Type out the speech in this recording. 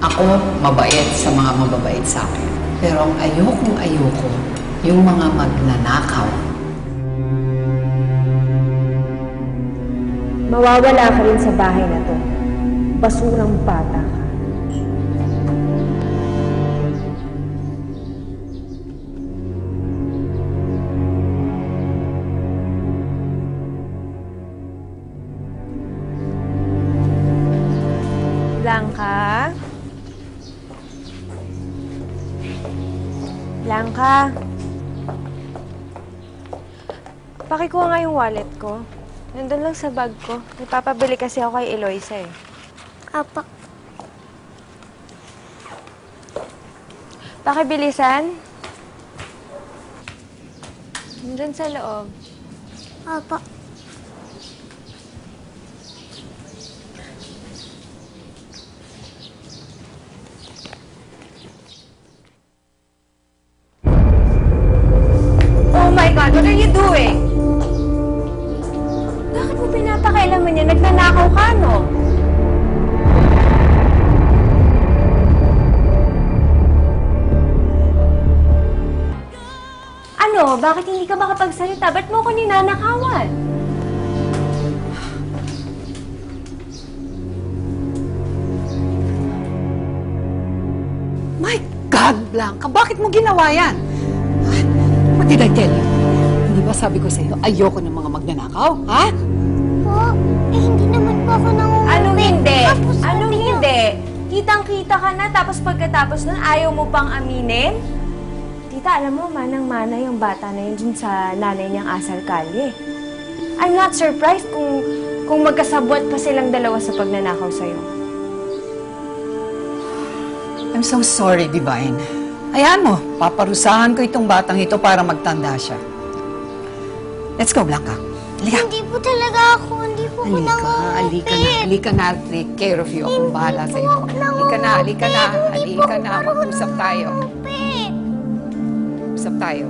ako mabait sa mga mababait sa akin. Pero ang ayokong ayoko, yung mga magnanakaw. Mawawala ka rin sa bahay na to. Basurang bata ka. Blanca? Blanca? Pakikuha nga yung wallet ko. Nandun lang sa bag ko. Nagpapabili kasi ako kay Eloisa eh. Apa. Pakibilisan. Nandun sa loob. Apa. Are you doing? Bakit mo pinapakailaman yan? Nagnanakaw ka, no? Ano? Bakit hindi ka makapagsalita? Ba't mo ko ninanakawan? My God, Blanca, bakit mo ginawa yan? What did I tell you? Hindi ba sabi ko sa iyo, ayoko ng mga magnanakaw, ha? Po, eh hindi naman po ako nangungulpi. Anong hindi? Tapos Anong niya, hindi? Kitang-kita ka na, tapos pagkatapos nun, ayaw mo pang aminin? Tita, alam mo, manang-mana yung bata na yun dun sa nanay niyang asal kalye. I'm not surprised kung kung magkasabwat pa silang dalawa sa pagnanakaw sa'yo. I'm so sorry, Divine. Ayan mo, paparusahan ko itong batang ito para magtanda siya. Let's go, Blanca. Halika. Hindi po talaga ako, hindi po ako Halika, nangungulpi. halika na, halika na. I'll take care of you. Akong bahala sa iyo. Halika na, halika na. Halika na, mag-usap tayo. Nangungulpi. Usap tayo.